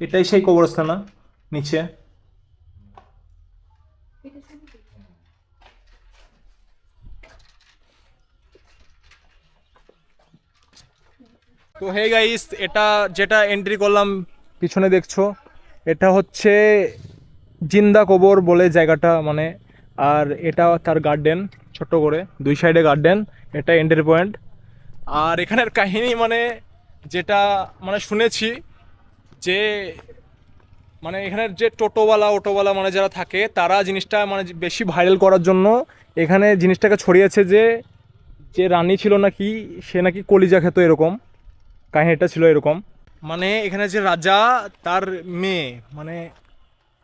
এটাই সেই কবরস্থান নিচে? তো হে গাইস এটা যেটা এন্ট্রি করলাম, পিছনে দেখছ, এটা হচ্ছে জিন্দা কবর বলে জায়গাটা মানে আর এটা তার গার্ডেন ছোট্ট করে, দুই সাইডে গার্ডেন এটা এন্ট্রি পয়েন্ট আর এখানের কাহিনী মানে যেটা মানে শুনেছি যে মানে এখানের যে টোটোওয়ালা, অটোওয়ালা মানে যারা থাকে, তারা জিনিসটা মানে বেশি ভাইরাল করার জন্য এখানে জিনিসটাকে ছড়িয়েছে যে যে রানী ছিল নাকি, সে নাকি কলিজা খেত এরকম, কাহিনীটা ছিল এরকম। মানে এখানে যে রাজা, তার মেয়ে মানে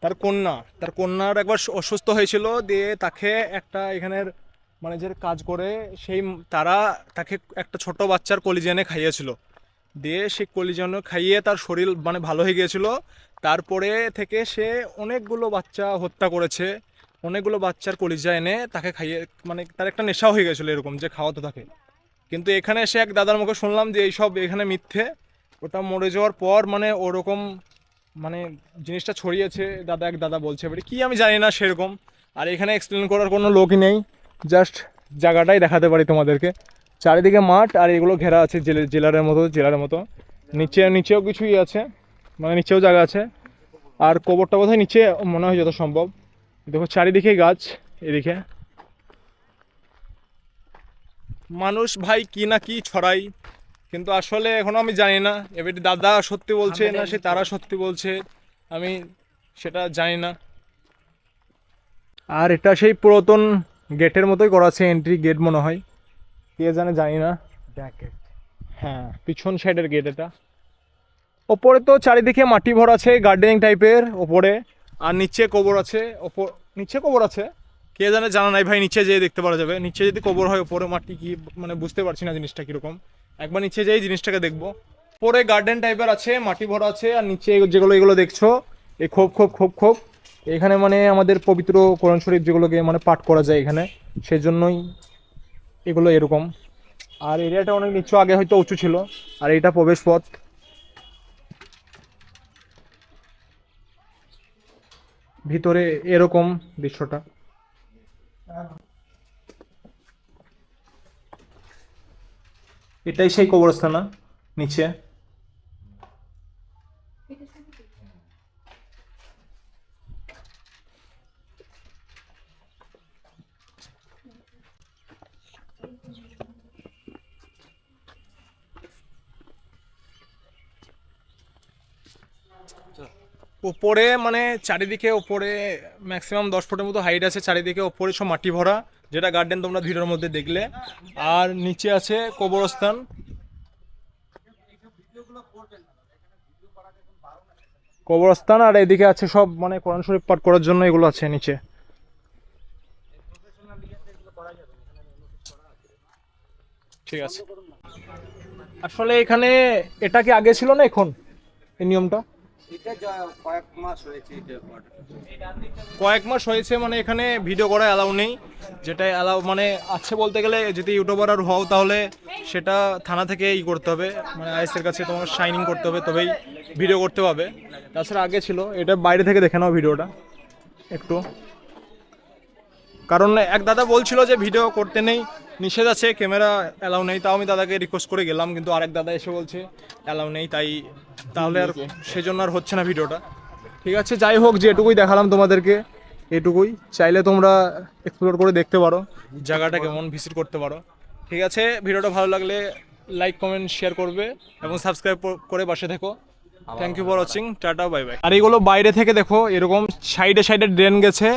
তার কন্যা, তার কন্যার একবার অসুস্থ হয়েছিল, দিয়ে তাকে একটা এখানের মানে যে কাজ করে, সেই, তারা তাকে একটা ছোট বাচ্চার কলিজেনে খাইয়েছিল। দিয়ে সে কলিজেনে খাইয়ে তার শরীর মানে ভালো হয়ে গিয়েছিল। তারপরে থেকে সে অনেকগুলো বাচ্চা হত্যা করেছে। অনেকগুলো বাচ্চার কলিজা এনে তাকে খাইয়ে মানে তার একটা নেশাও হয়ে গেছিল এরকম যে খাওয়াতো তাকে। কিন্তু এখানে এসে এক দাদার মুখে শুনলাম যে এইসব এখানে মিথ্যে। ওটা মরে যাওয়ার পর মানে ওরকম মানে জিনিসটা ছড়িয়েছে। দাদা এক দাদা বলছে এবারে কি আমি জানি না সেরকম। আর এখানে এক্সপ্লেন করার কোনো লোকই নেই। জাস্ট জায়গাটাই দেখাতে পারি তোমাদেরকে। চারিদিকে মাঠ আর এগুলো ঘেরা আছে জেলে জেলারের মতো জেলার মতো। নিচে নিচেও কিছুই আছে মানে নিচেও জায়গা আছে। আর কবরটা বোধহয় নিচে মনে হয় যত সম্ভব। দেখো চারিদিকে গাছ এদিকে। মানুষ ভাই কি না কি ছড়াই কিন্তু আসলে এখনও আমি জানি না। এবারে দাদা সত্যি বলছে না সে তারা সত্যি বলছে আমি সেটা জানি না। আর এটা সেই পুরাতন গেটের মতোই করা আছে এন্ট্রি গেট মনে হয়। কে জানে জানি না। হ্যাঁ পিছন সাইডের গেট এটা। ওপরে তো চারিদিকে মাটি ভরা আছে গার্ডেনিং টাইপের ওপরে। আর নিচে কবর আছে ওপর নিচে কবর আছে। কে জানে জানা নাই ভাই নিচে যেয়ে দেখতে পারা যাবে। নিচে যদি কবর হয় ওপরে মাটি কি মানে বুঝতে পারছি না জিনিসটা কীরকম। একবার নিচে যেই জিনিসটাকে দেখব। পরে গার্ডেন টাইপের আছে মাটি ভরা আছে আর নিচে যেগুলো এগুলো দেখছ এই খোপ খোপ খোপ খোপ এখানে মানে আমাদের পবিত্র কোরআন শরীফ যেগুলোকে মানে পাঠ করা যায় এখানে সেই জন্যই এগুলো এরকম। আর এরিয়াটা অনেক নিচু, আগে হয়তো উঁচু ছিল, আর এটা প্রবেশ পথ ভিতরে এরকম দৃশ্যটা। এটাই সেই কবরস্থান নিচে। উপরে মানে চারিদিকে উপরে ম্যাক্সিমাম দশ ফুটের মতো হাইট আছে, চারিদিকে ওপরে সব মাটি ভরা, যেটা গার্ডেন তোমরা ভিডিওর মধ্যে দেখলে। আর নিচে আছে কবরস্থান। কবরস্থান আর এদিকে আছে সব মানে কোরআন শরীফ পাঠ করার জন্য এগুলো আছে নিচে। ঠিক আছে। আসলে এখানে এটা কি আগে ছিল না এখন? এই নিয়মটা? কয়েক মাস হয়েছে মানে এখানে ভিডিও করা অ্যালাউ নেই। যেটা অ্যালাউ মানে আছে বলতে গেলে, যদি ইউটিউবার হও তাহলে সেটা থানা থেকে ই করতে হবে। মানে আইএসের কাছে তোমার শাইনিং করতে হবে, তবেই ভিডিও করতে পাবে তাছাড়া আগে ছিল, এটা বাইরে থেকে দেখে নাও ভিডিওটা একটু। কারণ এক দাদা বলছিল যে ভিডিও করতে নেই, নিষেধ আছে ক্যামেরা অ্যালাউ নেই, তাও আমি দাদাকে রিকোয়েস্ট করে গেলাম, কিন্তু আরেক দাদা এসে বলছে অ্যালাউ নেই, তাই তাহলে আর সেজন্য আর হচ্ছে না ভিডিওটা। ঠিক আছে যাই হোক যেটুকুই দেখালাম তোমাদেরকে এটুকুই। চাইলে তোমরা এক্সপ্লোর করে দেখতে পারো। জায়গাটা কেমন ভিজিট করতে পারো। ঠিক আছে ভিডিওটা ভালো লাগলে লাইক কমেন্ট শেয়ার করবে এবং সাবস্ক্রাইব করে পাশে থেকো। Thank you for watching tata bye bye আর এগুলো বাইরে থেকে দেখো এরকম সাইডে সাইডে ড্রেন গেছে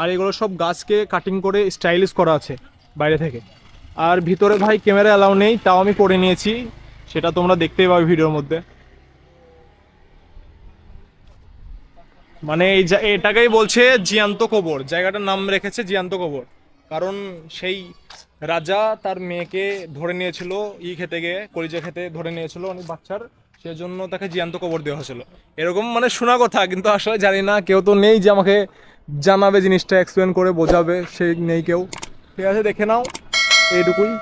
আর এগুলো সব গাছকে কাটিং করে স্টাইলিশ করা আছে বাইরে থেকে। আর ভিতরে ভাই ক্যামেরা অ্যালাউ নেই তাও আমি করে নিয়েছি। সেটা তোমরা দেখতেই পাবে ভিডিওর মধ্যে। মানে এই এটাকেই বলছে জিয়ান্ত কবর। জায়গাটার নাম রেখেছে জিয়ান্ত কবর। কারণ সেই রাজা তার মেয়েকে ধরে নিয়েছিল, ই খেতে গিয়ে, কলিজা খেতে ধরে নিয়েছিল অনেক বাচ্চার। সেজন্য তাকে জিয়ান্ত কবর দেওয়া হয়েছিল। এরকম মানে শোনা কথা, কিন্তু আসলে জানি না, কেউ তো নেই যে আমাকে জানাবে জিনিসটা এক্সপ্লেন করে বোঝাবে সেই নেই কেউ। ঠিক আছে, দেখে নাও, এইটুকুই।